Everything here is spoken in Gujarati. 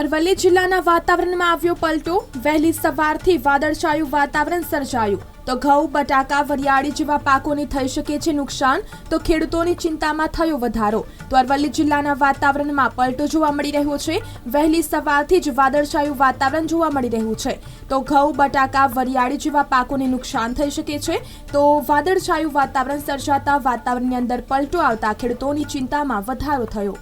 અરવલ્લી જિલ્લાના વાતાવરણમાં આવ્યો પલટો. વહેલી સવારથી વાદળછાયું વાતાવરણ સર્જાયું. તો ઘઉં, બટાકા, વરિયાળી જેવા પાકોને થઈ શકે છે નુકસાન. તો ખેડૂતોની ચિંતામાં થયો વધારો. તો અરવલ્લી જિલ્લાના વાતાવરણમાં પલટો જોવા મળી રહ્યો છે. વહેલી સવારથી જ વાદળછાયું વાતાવરણ જોવા મળી રહ્યું છે. તો ઘઉં, બટાકા, વરિયાળી જેવા પાકોને નુકસાન થઈ શકે છે. તો વાદળછાયું વાતાવરણ સર્જાતા વાતાવરણની અંદર પલટો આવતા ખેડૂતોની ચિંતામાં વધારો થયો.